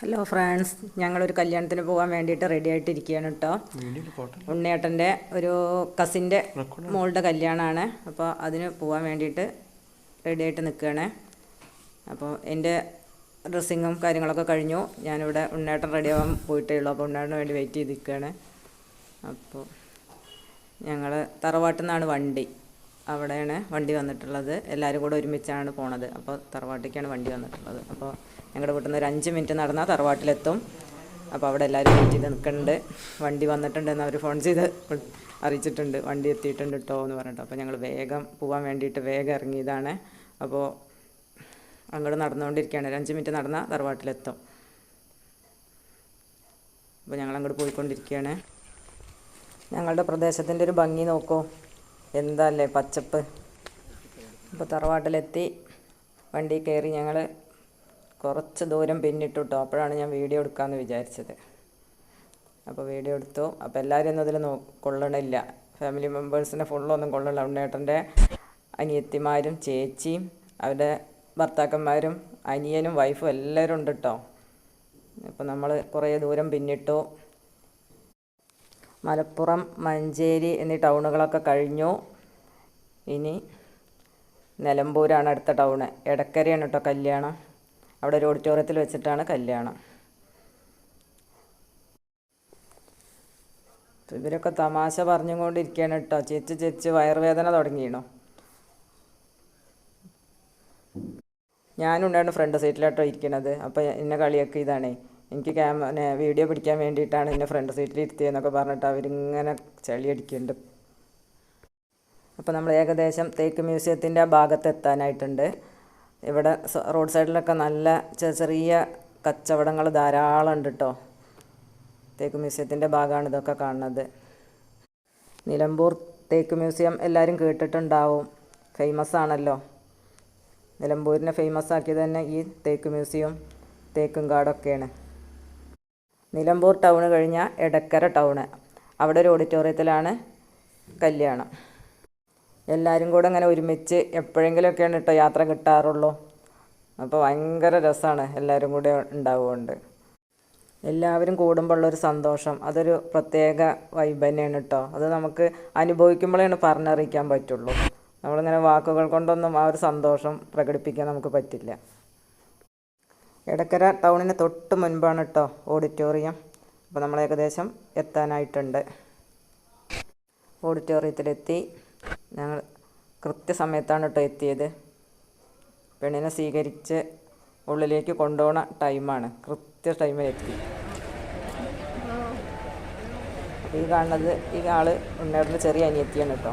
Hello friends ഞങ്ങളൊരു കല്യാണത്തിന് പോകാൻ വേണ്ടിയിട്ട് റെഡി ആയിട്ടിരിക്കുകയാണ് കേട്ടോ ഉണ്ണിയേട്ടന്റെ ഒരു കസിന്റെ മോളുടെ കല്യാണമാണ്. അപ്പോൾ അതിന് പോകാൻ വേണ്ടിയിട്ട് റെഡി ആയിട്ട് നിൽക്കുകയാണ്. അപ്പോൾ എന്റെ ഡ്രസ്സിങ്ങും കാര്യങ്ങളൊക്കെ കഴിഞ്ഞു. ഞാനിവിടെ ഉണ്ണേട്ടൻ റെഡി ആവാൻ പോയിട്ടേ ഉള്ളൂ. അപ്പോൾ ഉണ്ണേട്ടന് വേണ്ടി വെയിറ്റ് ചെയ്ത് നിൽക്കുകയാണ് അപ്പോൾ ഞങ്ങൾ തറവാട്ടിൽ നിന്നാണ് വണ്ടി. അവിടെയാണ് വണ്ടി വന്നിട്ടുള്ളത്. എല്ലാവരും കൂടെ ഒരുമിച്ചാണ് പോണത്. അപ്പോൾ തറവാട്ടിലേക്കാണ് വണ്ടി വന്നിട്ടുള്ളത്. അപ്പോൾ ഞങ്ങളുടെ വീട്ടിൽ നിന്ന് ഒരു അഞ്ച് മിനിറ്റ് നടന്നാൽ തറവാട്ടിലെത്തും. അപ്പോൾ അവിടെ എല്ലാവരും വെയിറ്റ് ചെയ്ത് നിൽക്കുന്നുണ്ട് വണ്ടി വന്നിട്ടുണ്ടെന്ന് അവർ ഫോൺ ചെയ്ത് അറിയിച്ചിട്ടുണ്ട്. വണ്ടി എത്തിയിട്ടുണ്ട് കേട്ടോ എന്ന് പറഞ്ഞിട്ട്. അപ്പോൾ ഞങ്ങൾ വേഗം പോകാൻ വേണ്ടിയിട്ട് വേഗം ഇറങ്ങിയതാണ്. അപ്പോൾ അങ്ങോട്ട് നടന്നുകൊണ്ടിരിക്കുകയാണ് ഒരു അഞ്ച് മിനിറ്റ് നടന്നാൽ തറവാട്ടിലെത്തും. അപ്പോൾ ഞങ്ങൾ അങ്ങോട്ട് പോയിക്കൊണ്ടിരിക്കുകയാണ് ഞങ്ങളുടെ പ്രദേശത്തിന്റെ ഒരു ഭംഗി നോക്കൂ. എന്താല്ലേ പച്ചപ്പ്? ഇപ്പോൾ തറവാട്ടിലെത്തി. വണ്ടി കയറി ഞങ്ങൾ കുറച്ച് ദൂരം പിന്നിട്ടു കേട്ടോ അപ്പോഴാണ് ഞാൻ വീഡിയോ എടുക്കാമെന്ന് വിചാരിച്ചത്. അപ്പോൾ വീഡിയോ എടുത്തു. അപ്പോൾ എല്ലാവരും ഒന്നും അതിൽ നോ കൊള്ളണില്ല. ഫാമിലി മെമ്പേഴ്സിനെ ഫുള്ളൊന്നും കൊള്ളണില്ല. ഉണ്ണേട്ടന്റെ അനിയത്തിമാരും ചേച്ചിയും അവരുടെ ഭർത്താക്കന്മാരും അനിയനും വൈഫും എല്ലാവരും ഉണ്ട് കേട്ടോ അപ്പോൾ നമ്മൾ കുറേ ദൂരം പിന്നിട്ടു. മലപ്പുറം മഞ്ചേരി എന്നീ ടൗണുകളൊക്കെ കഴിഞ്ഞു. ഇനി നിലമ്പൂരാണ് അടുത്ത ടൗണ്. എടക്കരയാണ് കേട്ടോ കല്യാണം. അവിടെ ഒരു ഓഡിറ്റോറിയത്തിൽ വെച്ചിട്ടാണ് കല്യാണം. ഇവരൊക്കെ തമാശ പറഞ്ഞുകൊണ്ടിരിക്കുകയാണ് കേട്ടോ. ചേച്ചി ചേച്ചി വയറുവേദന തുടങ്ങിയണോ. ഞാനുണ്ടായിരുന്നു ഫ്രണ്ട് സീറ്റിലാട്ടോ ഇരിക്കണത്. അപ്പോൾ എന്നെ കളിയൊക്കെ ഇതാണേ എനിക്ക് ക്യാമ വീഡിയോ പിടിക്കാൻ വേണ്ടിയിട്ടാണ് എന്നെ ഫ്രണ്ട് സീറ്റിൽ ഇരുത്തിയെന്നൊക്കെ പറഞ്ഞിട്ട് അവരിങ്ങനെ ചളിയടിക്കുന്നുണ്ട്. അപ്പോൾ നമ്മൾ ഏകദേശം തേക്ക് മ്യൂസിയത്തിന്റെ ആ ഭാഗത്ത് എത്താനായിട്ടുണ്ട്. ഇവിടെ റോഡ് സൈഡിലൊക്കെ നല്ല ചെറിയ ചെറിയ കച്ചവടങ്ങൾ ധാരാളം ഉണ്ട് കേട്ടോ തേക്ക് മ്യൂസിയത്തിന്റെ ഭാഗമാണ് ഇതൊക്കെ കാണുന്നത്. നിലമ്പൂർ തേക്ക് മ്യൂസിയം എല്ലാവരും കേട്ടിട്ടുണ്ടാവും. ഫേമസ് ആണല്ലോ. നിലമ്പൂരിനെ ഫേമസ് ആക്കിയത് തന്നെ ഈ തേക്ക് മ്യൂസിയം തേക്കും കാടൊക്കെയാണ്. നിലമ്പൂർ ടൗൺ കഴിഞ്ഞാൽ എടക്കര ടൗണ്. അവിടെ ഒരു ഓഡിറ്റോറിയത്തിലാണ് കല്യാണം. എല്ലാവരും കൂടെ അങ്ങനെ ഒരുമിച്ച് എപ്പോഴെങ്കിലുമൊക്കെയാണ് കേട്ടോ യാത്ര കിട്ടാറുള്ളൂ. അപ്പോൾ ഭയങ്കര രസമാണ് എല്ലാവരും കൂടെ ഉണ്ടാവുകൊണ്ട്. എല്ലാവരും കൂടുമ്പോഴുള്ളൊരു സന്തോഷം. അതൊരു പ്രത്യേക വൈബ് തന്നെയാണ് കേട്ടോ. അത് നമുക്ക് അനുഭവിക്കുമ്പോഴാണ് പറഞ്ഞറിയിക്കാൻ പറ്റുള്ളൂ. നമ്മളിങ്ങനെ വാക്കുകൾ കൊണ്ടൊന്നും ആ ഒരു സന്തോഷം പ്രകടിപ്പിക്കാൻ നമുക്ക് പറ്റില്ല. എടക്കര ടൗണിന് തൊട്ട് മുൻപാണ് കേട്ടോ ഓഡിറ്റോറിയം. അപ്പോൾ നമ്മൾ ഏകദേശം എത്താനായിട്ടുണ്ട്. ഓഡിറ്റോറിയത്തിലെത്തി. ഞങ്ങൾ കൃത്യസമയത്താണ് കേട്ടോ എത്തിയത്. പെണ്ണിനെ സ്വീകരിച്ച് ഉള്ളിലേക്ക് കൊണ്ടുപോകണ ടൈമാണ്. കൃത്യ ടൈമിൽ എത്തി. ഈ കാണുന്നത് ഈ ആൾ ഉണ്ണേറിന്റെ ചെറിയ അനിയത്തിയാണ് കേട്ടോ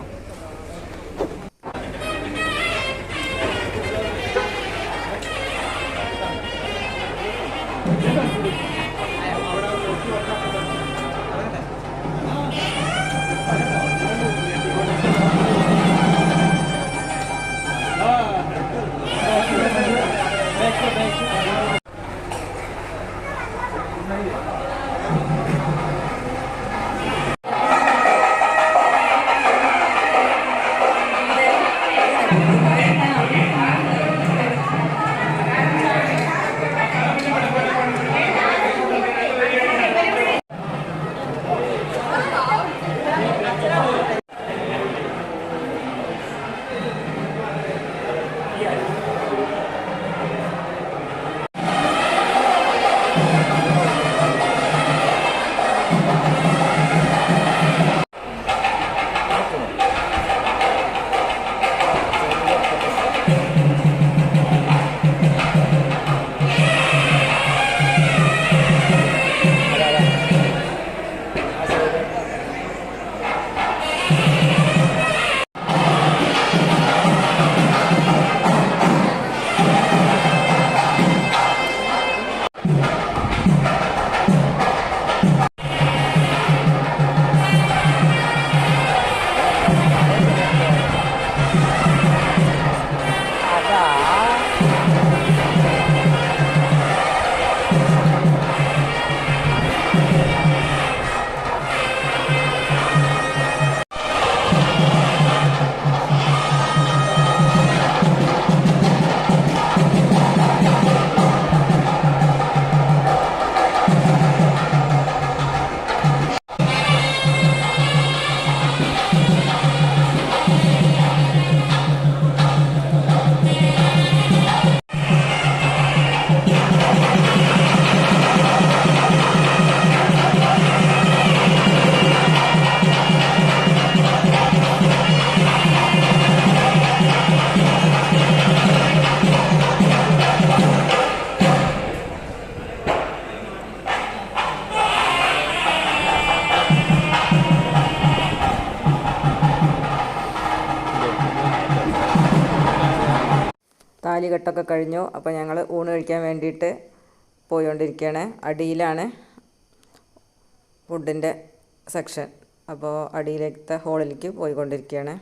フフフフ。താലികെട്ടൊക്കെ കഴിഞ്ഞു. അപ്പോൾ ഞങ്ങൾ ഊണ് കഴിക്കാൻ വേണ്ടിയിട്ട് പോയിക്കൊണ്ടിരിക്കുകയാണ് അടിയിലാണ് ഫുഡിന്റെ സെക്ഷൻ. അപ്പോൾ അടിയിലത്തെ ഹോളിലേക്ക് പോയിക്കൊണ്ടിരിക്കുകയാണ്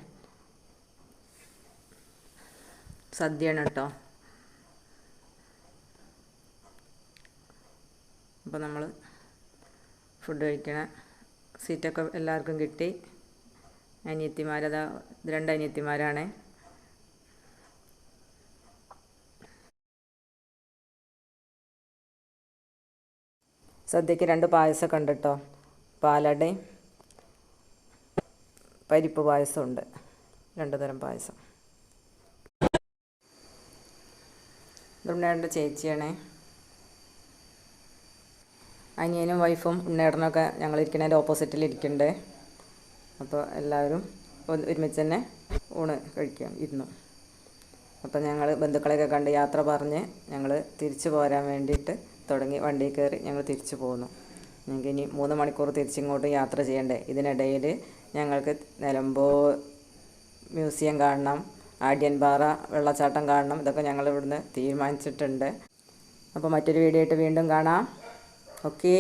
സദ്യയാണ് കേട്ടോ അപ്പോൾ നമ്മൾ ഫുഡ് കഴിക്കണ സീറ്റൊക്കെ എല്ലാവർക്കും കിട്ടി. അനിയത്തിമാരതാ രണ്ട് അനിയത്തിമാരാണ് സദ്യക്ക് രണ്ട് പായസമൊക്കെ ഉണ്ട് കേട്ടോ പാലടയും പരിപ്പ് പായസമുണ്ട് രണ്ട് തരം പായസം. ഉണ്ണയുടെ ചേച്ചിയാണേ. അനിയനും വൈഫും ഉണ്ണേടനൊക്കെ ഇരിക്കണേന്റെ ഓപ്പോസിറ്റിൽ ഇരിക്കണ്ടേ അപ്പോൾ എല്ലാവരും ഒരുമിച്ച് തന്നെ ഊണ് കഴിക്കാം ഇരുന്നു. അപ്പോൾ ഞങ്ങൾ ബന്ധുക്കളെയൊക്കെ കണ്ട് യാത്ര പറഞ്ഞ് ഞങ്ങൾ തിരിച്ചു പോരാൻ വേണ്ടിയിട്ട് തുടങ്ങി വണ്ടിയിൽ കയറി ഞങ്ങൾ തിരിച്ചു പോന്നു. ഞങ്ങൾക്ക് ഇനി മൂന്ന് മണിക്കൂർ തിരിച്ചിങ്ങോട്ട് യാത്ര ചെയ്യണ്ടേ. ഇതിനിടയിൽ ഞങ്ങൾക്ക് നിലമ്പൂർ മ്യൂസിയം കാണണം ആഡ്യൻപാറ വെള്ളച്ചാട്ടം കാണണം ഇതൊക്കെ ഞങ്ങൾ ഇവിടുന്ന് തീരുമാനിച്ചിട്ടുണ്ട്. അപ്പോൾ മറ്റൊരു വീഡിയോ ആയിട്ട് വീണ്ടും കാണാം. ഓക്കേ.